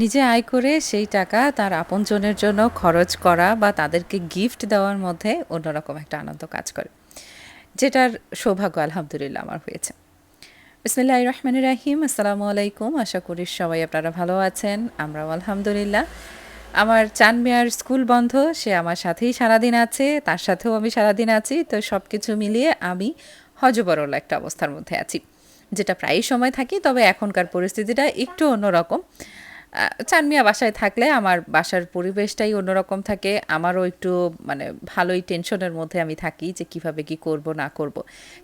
নিজে আয় করে সেই টাকা তার আপনজনের জন্য খরচ করা বা তাদেরকে গিফট দেওয়ার মধ্যে অন্যরকম একটা আনন্দ কাজ করে, যেটার সৌভাগ্য আলহামদুলিল্লাহ আমার হয়েছে। বিসমিল্লাহ রহমান রাহিম, আসসালামু আলাইকুম। আশা করি সবাই আপনারা ভালো আছেন, আমরাও আলহামদুলিল্লাহ। আমার চান মেয়ার স্কুল বন্ধ, সে আমার সাথেই সারাদিন আছে, তার সাথেও আমি সারাদিন আছি, তো সব কিছু মিলিয়ে আমি হজবরল একটা অবস্থার মধ্যে আছি। যেটা প্রায়ই সময় থাকি, তবে এখনকার পরিস্থিতিটা একটু অন্যরকম। চানমিয়া বাসায় থাকলে আমার বাসার পরিবেশটাই অন্যরকম থাকে। আমারও একটু মানে ভালোই টেনশনের মধ্যে আমি থাকি যে কীভাবে কি করব, না করব।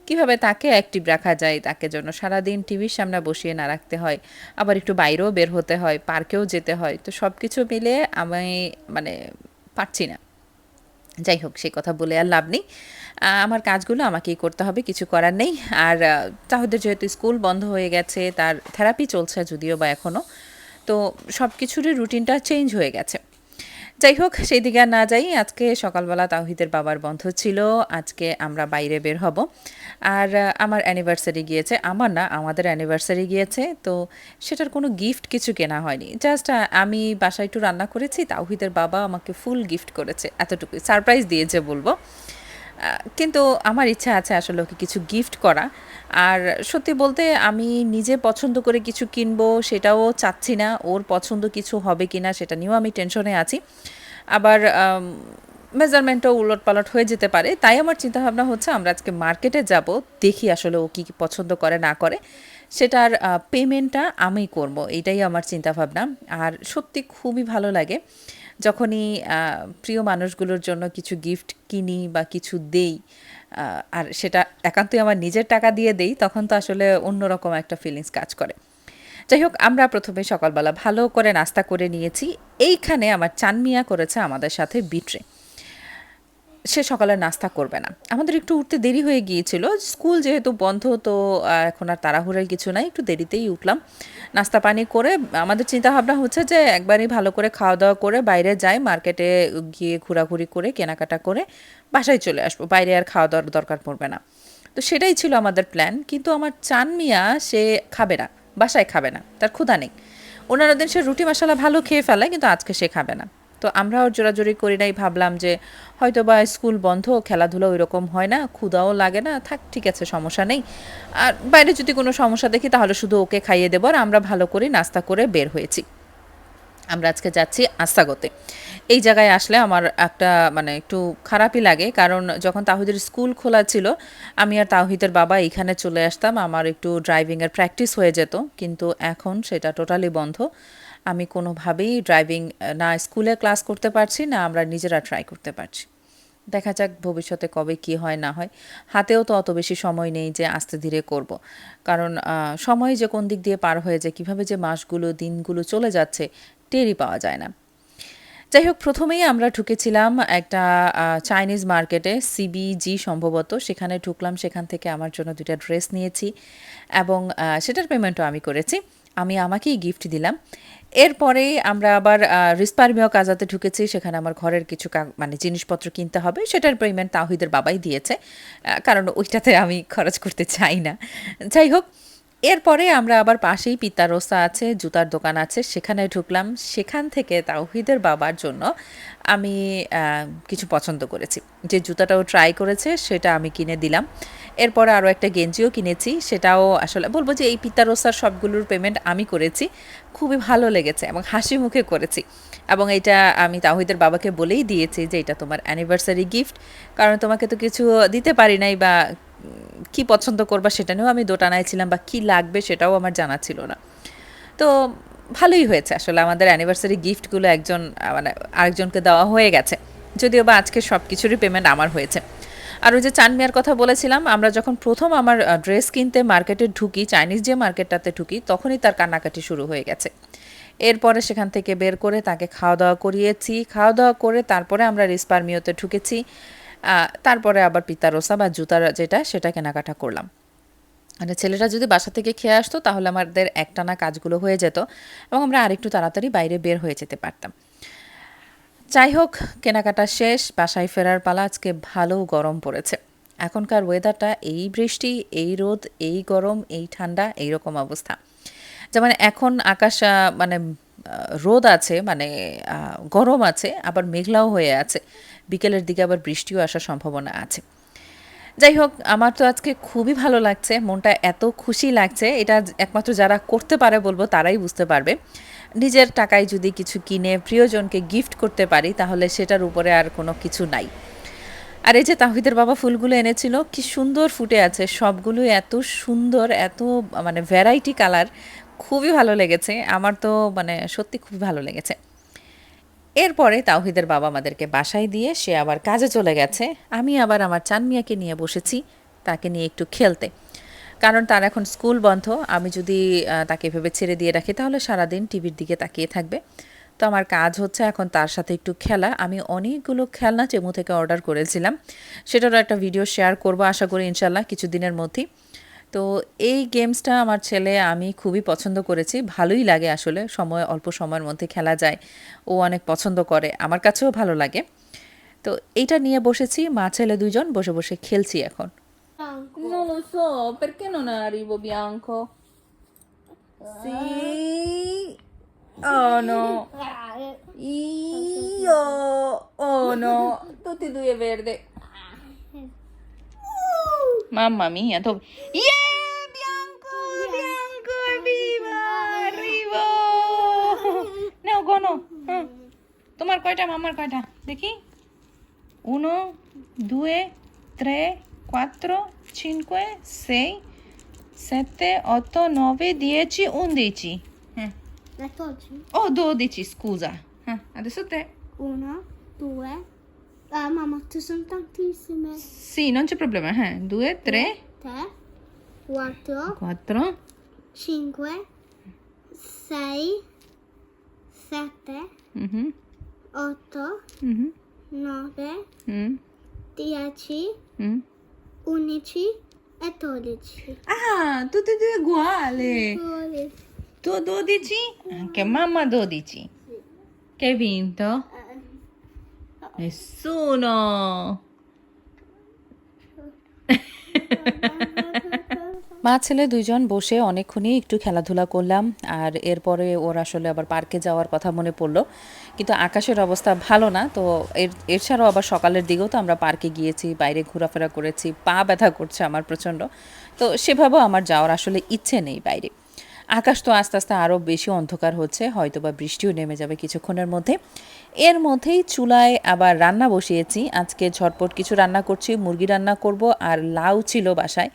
কীভাবে তাকে অ্যাক্টিভ রাখা যায়, তাকে জন্য সারাদিন টিভির সামনে বসিয়ে না রাখতে হয়। আবার একটু বাইরেও বের হতে হয়, পার্কেও যেতে হয়। তো সব কিছু মিলে আমি মানে পারছি না। যাই হোক সেই কথা বলে আর লাভ নেই। আমার কাজগুলো আমাকেই করতে হবে, কিছু করার নেই। আর তাহলে যেহেতু স্কুল বন্ধ হয়ে গেছে, তার থেরাপি চলছে যদিও বা এখনও তো সব কিছুরই রুটিনটা চেঞ্জ হয়ে গেছে। যাই হোক, সেই দিকে আর না যাই, আজকে সকালবেলা তাওহিদের বাবার বন্ধ ছিল, আজকে আমরা বাইরে বের হব। আর আমার অ্যানিভার্সারি গিয়েছে, আমার না, আমাদের অ্যানিভার্সারি গিয়েছে, তো সেটার কোনো গিফট কিছু কেনা হয়নি। জাস্ট আমি বাসায় একটু রান্না করেছি, তাওহিদের বাবা আমাকে ফুল গিফট করেছে, এতটুকুই। সারপ্রাইজ দিয়েছে বলব। কিন্তু আমার ইচ্ছা আছে আসলে ওকে কিছু গিফট করা। আর সত্যি বলতে আমি নিজে পছন্দ করে কিছু কিনবো সেটাও চাচ্ছি না, ওর পছন্দ কিছু হবে কি না সেটা নিয়েও আমি টেনশনে আছি। আবার মেজারমেন্টও উলট পালট হয়ে যেতে পারে, তাই আমার চিন্তাভাবনা হচ্ছে আমরা আজকে মার্কেটে যাব, দেখি আসলে ও কী পছন্দ করে না করে। সেটার পেমেন্টটা আমি করব, এটাই আমার চিন্তাভাবনা। আর সত্যি খুবই ভালো লাগে। যখনই প্রিয় মানুষগুলোর জন্য কিছু গিফট কিনি বা কিছু দেই আর সেটা একান্তই আমার নিজের টাকা দিয়ে দেই, তখন তো আসলে অন্যরকম একটা ফিলিংস কাজ করে। যাই হোক, আমরা প্রথমে সকালবেলা ভালো করে নাস্তা করে নিয়েছি। এইখানে আমার চানমিয়া করেছে আমাদের সাথে বিট্রে। সে সকালে নাস্তা করবে না। আমাদের একটু উঠতে দেরি হয়ে গিয়েছিল। স্কুল যেহেতু বন্ধ, তো এখন আর তাড়াহুড়োর কিছু নাই। একটু দেরিতেই উঠলাম। নাস্তা পানি করে, আমাদের চিন্তা ভাবনা হচ্ছে যে, একবারই ভালো করে খাওয়া দাওয়া করে বাইরে যাই, মার্কেটে গিয়ে ঘোরাঘুরি করে, কেনাকাটা করে বাসায় চলে আসব। বাইরে আর খাওয়া দাওয়ার দরকার পড়বে না। তো সেটাই ছিল আমাদের প্ল্যান। কিন্তু আমার চান মিয়া, সে খাবে না, বাসায় খাবে না, তার ক্ষুধা নেই। অন্যান্য দিন সে রুটি মশলা ভালো খেয়ে ফেলে, কিন্তু আজকে সে খাবে না। তো আমরাও জোরাজোরি করি নাই, ভাবলাম যে হয়তো বা স্কুল বন্ধ, খেলাধুলা ওই রকম হয় না ক্ষুদাও লাগে না, থাক, ঠিক আছে, সমস্যা নেই। আর বাইরে যদি কোনো সমস্যা দেখি, তাহলে শুধু ওকে খাইয়ে দেবো, আর আমরা ভালো করে নাস্তা করে বের হয়েছি। আমরা আজকে যাচ্ছি আস্তাগতে এই জায়গায় আসলে আমার একটা মানে একটু খারাপই লাগে। কারণ যখন তাহিদের স্কুল খোলা ছিল, আমি আর তাহিদের বাবা এখানে চলে আসতাম। আমার একটু ড্রাইভিংয়ের প্র্যাকটিস হয়ে যেত। কিন্তু এখন সেটা টোটালি বন্ধ। আমি কোনোভাবেই ড্রাইভিং না স্কুলে ক্লাস করতে পারছি, না আমরা নিজেরা ট্রাই করতে পারছি। দেখা যাক ভবিষ্যতে কবে কি হয়, না হয়। হাতেও তো অত বেশি সময় নেই যে আস্তে ধীরে করব। কারণ সময় যে কোন দিক দিয়ে পার হয়ে যায়, কীভাবে যে মাসগুলো, দিনগুলো চলে যাচ্ছে, টেরই পাওয়া যায় না। যাই হোক প্রথমেই আমরা ঢুকেছিলাম একটা চাইনিজ মার্কেটে সিবিজি সম্ভবত। সেখানে ঢুকলাম, সেখান থেকে আমার জন্য দুইটা ড্রেস নিয়েছি এবং সেটার পেমেন্টও আমি করেছি। আমি আমাকেই গিফট দিলাম। এরপরে আমরা আবার রিস্পারমিও কাজাতে ঢুকেছি। সেখানে আমার ঘরের কিছু মানে জিনিসপত্র কিনতে হবে। সেটার পেমেন্ট তাহিদের বাবাই দিয়েছে। কারণ ওইটাতে আমি খরচ করতে চাই না। যাই হোক এরপরে আমরা আবার পাশেই পিতারোসা আছে, জুতার দোকান আছে, সেখানে ঢুকলাম। সেখান থেকে তাওহিদের বাবার জন্য আমি কিছু পছন্দ করেছি। যে জুতাটাও ট্রাই করেছে, সেটা আমি কিনে দিলাম। এরপরে আরও একটা গেঞ্জিও কিনেছি, সেটাও আসলে বলব যে এই পিতারোসার সবগুলোর পেমেন্ট আমি করেছি। খুবই ভালো লেগেছে এবং হাসি মুখে করেছি। এবং এটা আমি তাহিদের বাবাকে বলেই দিয়েছি যে এটা তোমার অ্যানিভার্সারি গিফট কারণ তোমাকে তো কিছু দিতে পারি নাই বা কি পছন্দ করবা সেটা নিয়েও আমি দোটানায় ছিলাম বা কি লাগবে সেটাও আমার জানা ছিল না। তো ভালোই হয়েছে আসলে আমাদের অ্যানিভার্সারি গিফটগুলো একজন মানে আরেকজনকে দেওয়া হয়ে গেছে। যদিও বা আজকে সব কিছুরই পেমেন্ট আমার হয়েছে। আর ওই যে চানমিয়ার কথা বলেছিলাম, আমরা যখন প্রথম আমার ড্রেস কিনতে মার্কেটে ঢুকি চাইনিজ যে মার্কেটটাতে ঢুকি, তখনই তার কান্নাকাটি শুরু হয়ে গেছে। এরপরে সেখান থেকে বের করে তাকে খাওয়া দাওয়া করিয়েছি। খাওয়া দাওয়া করে তারপরে আমরা রিসপারমিওতে ঢুকেছি। তারপরে আবার পিতারোসা বা জুতার যেটা, সেটা কেনাকাটা করলাম। মানে ছেলেটা যদি বাসা থেকে খেয়ে আসতো, তাহলে আমাদের একটানা কাজগুলো হয়ে যেত এবং আমরা আরেকটু তাড়াতাড়ি বাইরে বের হয়ে যেতে পারতাম। যাই হোক, কেনাকাটা শেষ, বাসায় ফেরার পালা আজকে ভালো গরম পড়েছে। এখনকার ওয়েদারটা এই বৃষ্টি, এই রোদ, এই গরম, এই ঠান্ডা এই রকম অবস্থা। যেমন এখন আকাশ মানে রোদ আছে মানে গরম আছে, আবার মেঘলাও হয়ে আছে। বিকেলের দিকে আবার বৃষ্টিও আসার সম্ভাবনা আছে। যাই হোক, আমার তো আজকে খুবই ভালো লাগছে, মনটা এত খুশি লাগছে, এটা একমাত্র যারা করতে পারে বলব তারাই বুঝতে পারবে। নিজের টাকায় যদি কিছু কিনে প্রিয়জনকে গিফট করতে পারি, তাহলে সেটার উপরে আর কোনো কিছু নাই। আর এই যে তাহিদের বাবা ফুলগুলো এনেছিল, কি সুন্দর ফুটে আছে সবগুলো এত সুন্দর, এত মানে ভ্যারাইটি কালার খুবই ভালো লেগেছে। আমার তো মানে সত্যি খুবই ভালো লেগেছে। এরপরে তাওহিদের বাবা আমাদেরকে বাসায় দিয়ে সে আবার কাজে চলে গেছে। আমি আবার আমার চানমিয়াকে নিয়ে বসেছি, তাকে নিয়ে একটু খেলতে। কারণ তার এখন স্কুল বন্ধ, আমি যদি তাকে এভাবে ছেড়ে দিয়ে রাখি, তাহলে সারাদিন টিভির দিকে তাকিয়ে থাকবে। তো আমার কাজ হচ্ছে এখন তার সাথে একটু খেলা। আমি অনেকগুলো খেলনা চেমু থেকে অর্ডার করেছিলাম। সেটারও একটা ভিডিও শেয়ার করব, আশা করি ইনশাল্লাহ কিছুদিনের মধ্যেই। তো এই গেমসটা আমার ছেলে আমি খুবই পছন্দ করেছি ভালোই লাগে আসলে সময় অল্প সময়ের মধ্যে খেলা যায় ও অনেক পছন্দ করে আমার কাছেও ভালো লাগে তো এইটা নিয়ে বসেছি মা ছেলে দুজন বসে বসে খেলছি এখন Non lo so, perché non arrivo bianco? Sì. Oh no. Io. Oh no. Tutti e due verde. Mamma mia, dove? Yeah, No, gono. হুম। তোমার কয়টা মামার কয়টা দেখি uno, due, tre, quattro, cinque, sei, sette, otto, nove, dieci, undici. Eh. 14. Oh, dodici, scusa. Eh, Adesso te. Uno, due. Ah, mamma, ci sono tantissime. Sì, non c'è problema. Eh. Due, tre, Tre, quattro, quattro, 7, 8, 9, 10, 11 e 12. Ah, tutte e due uguali. 12. Tu 12? Anche mamma 12. Sì. Che hai vinto? Nessuno. মা ছেলে দুইজন বসে অনেকক্ষণই একটু খেলাধুলা করলাম, আর এরপরে ওর আসলে আবার পার্কে যাওয়ার কথা মনে পড়ল। কিন্তু আকাশের অবস্থা ভালো না, তো এর এছাড়াও আবার সকালের দিকেও তো আমরা পার্কে গিয়েছি, বাইরে ঘোরাফেরা করেছি, পা ব্যথা করছে আমার প্রচণ্ড। তো সেভাবেও আমার যাওয়ার আসলে ইচ্ছে নেই বাইরে। আকাশ তো আস্তে আস্তে আরও বেশি অন্ধকার হচ্ছে হয়তো বা বৃষ্টিও নেমে যাবে কিছুক্ষণের মধ্যে। এর মধ্যেই চুলায় আবার রান্না বসিয়েছি, আজকে ঝটপট কিছু রান্না করছি, মুরগি রান্না করব, আর লাউ ছিল বাসায়।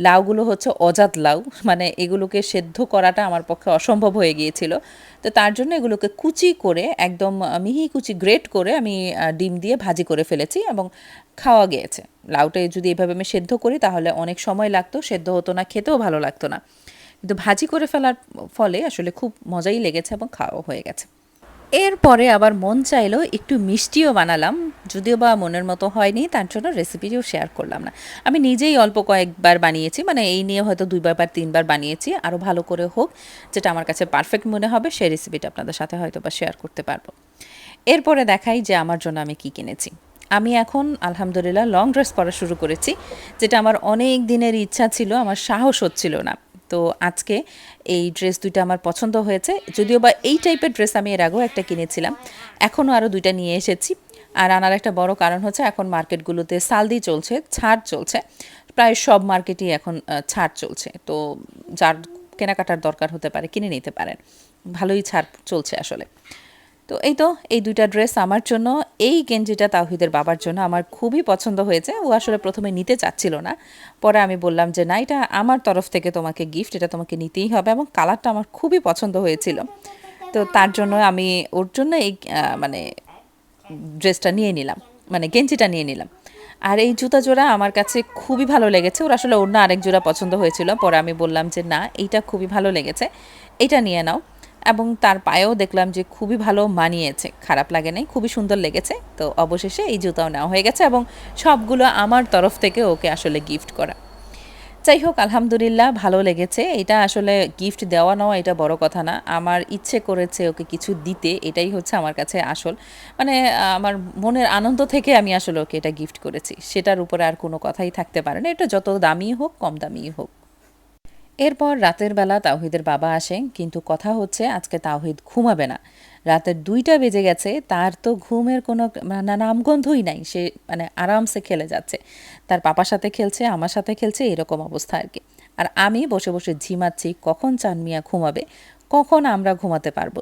লাউগুলো হচ্ছে অজাত লাউ মানে এগুলোকে সেদ্ধ করাটা আমার পক্ষে অসম্ভব হয়ে গিয়েছিল। তো তার জন্য এগুলোকে কুচি করে, একদম মিহি কুচি গ্রেট করে আমি ডিম দিয়ে ভাজি করে ফেলেছি এবং খাওয়া গিয়েছে। লাউটা যদি এভাবে আমি সেদ্ধ করি তাহলে অনেক সময় লাগতো, সেদ্ধ হতো না, খেতেও ভালো লাগতো না। কিন্তু ভাজি করে ফেলার ফলে আসলে খুব মজাই লেগেছে এবং খাওয়া হয়ে গেছে। এরপরে আবার মন চাইলো একটু মিষ্টিও বানালাম। যদিও বা মনের মতো হয়নি, তার জন্য রেসিপিটিও শেয়ার করলাম না। আমি নিজেই অল্প কয়েকবার বানিয়েছি মানে এই নিয়ে হয়তো দুইবার বা তিনবার বানিয়েছি আরও ভালো করে হোক, যেটা আমার কাছে পারফেক্ট মনে হবে, সেই রেসিপিটা আপনাদের সাথে হয়তো বা শেয়ার করতে পারব। এরপরে দেখাই যে আমার জন্য আমি কি কিনেছি। আমি এখন, আলহামদুলিল্লাহ লং ড্রেস পরা শুরু করেছি, যেটা আমার অনেক দিনের ইচ্ছা ছিল, আমার সাহস হচ্ছিল না। তো আজকে এই ড্রেস দুইটা আমার পছন্দ হয়েছে, যদিও বা এই টাইপের ড্রেস আমি এর আগেও একটা কিনেছিলাম, এখনও আরও দুইটা নিয়ে এসেছি। আর আনার একটা বড় কারণ হচ্ছে এখন মার্কেটগুলোতে সালদি চলছে, ছাড় চলছে। প্রায় সব মার্কেটই এখন ছাড় চলছে। তো যার কেনাকাটার দরকার হতে পারে, কিনে নিতে পারেন। ভালোই ছাড় চলছে আসলে। তো এই তো, এই দুইটা ড্রেস আমার জন্য। এই গেঞ্জিটা তাহিদের বাবার জন্য আমার খুবই পছন্দ হয়েছে। ও আসলে প্রথমে নিতে চাচ্ছিল না। পরে আমি বললাম যে, না, এটা আমার তরফ থেকে তোমাকে গিফট এটা তোমাকে নিতেই হবে। এবং কালারটা আমার খুবই পছন্দ হয়েছিল। তো তার জন্য আমি, ওর জন্য এই মানে ড্রেসটা নিয়ে নিলাম মানে গেঞ্জিটা নিয়ে নিলাম। আর এই জুতা জোড়া আমার কাছে খুবই ভালো লেগেছে। ওর আসলে অন্য আরেক জোড়া পছন্দ হয়েছিল। পরে আমি বললাম যে, না, এইটা খুবই ভালো লেগেছে। এটা নিয়ে নাও। এবং তার পায়েও দেখলাম যে, খুবই ভালো মানিয়েছে। খারাপ লাগে নাই, খুবই সুন্দর লেগেছে। তো অবশেষে এই জুতাও নেওয়া হয়ে গেছে এবং সবগুলো আমার তরফ থেকে ওকে আসলে গিফট করা। যাই হোক, আলহামদুলিল্লাহ ভালো লেগেছে। এটা আসলে গিফট দেওয়া নেওয়া এটা বড় কথা না। আমার ইচ্ছে করেছে ওকে কিছু দিতে, এটাই হচ্ছে আমার কাছে আসল। মানে আমার মনের আনন্দ থেকে আমি আসলে ওকে এটা গিফট করেছি। সেটার উপরে আর কোনো কথাই থাকতে পারে না। এটা যত দামি হোক, কম দামি হোক। এরপর রাতের বেলা তাওহিদের বাবা আসে কিন্তু কথা হচ্ছে আজকে তাওহিদ ঘুমাবে না। রাতের দুইটা বেজে গেছে, তার তো ঘুমের কোনো নামগন্ধই নাই, সে মানে আরামসে খেলে যাচ্ছে। তার পাপার সাথে খেলছে, আমার সাথে খেলছে, এরকম অবস্থা আর কি। আর আমি বসে বসে ঝিমাচ্ছি, কখন চান মিয়া ঘুমাবে, কখন আমরা ঘুমাতে পারব।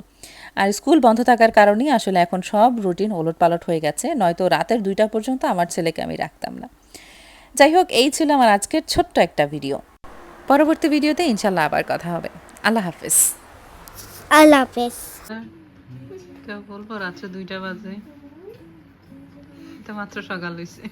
আর স্কুল বন্ধ থাকার কারণেই আসলে এখন সব রুটিন ওলট পালট হয়ে গেছে, নয়তো রাতের দুইটা পর্যন্ত আমার ছেলেকে আমি রাখতাম না। যাই হোক, এই ছিল আমার আজকের ছোট্ট একটা ভিডিও। পরবর্তী ভিডিওতে ইনশাল্লাহ আবার কথা হবে। আল্লাহ হাফিজ। আল্লাহ হাফেজ। কেউ বলব রাত্রে দুইটা বাজে। তো মাত্র সকাল হয়েছে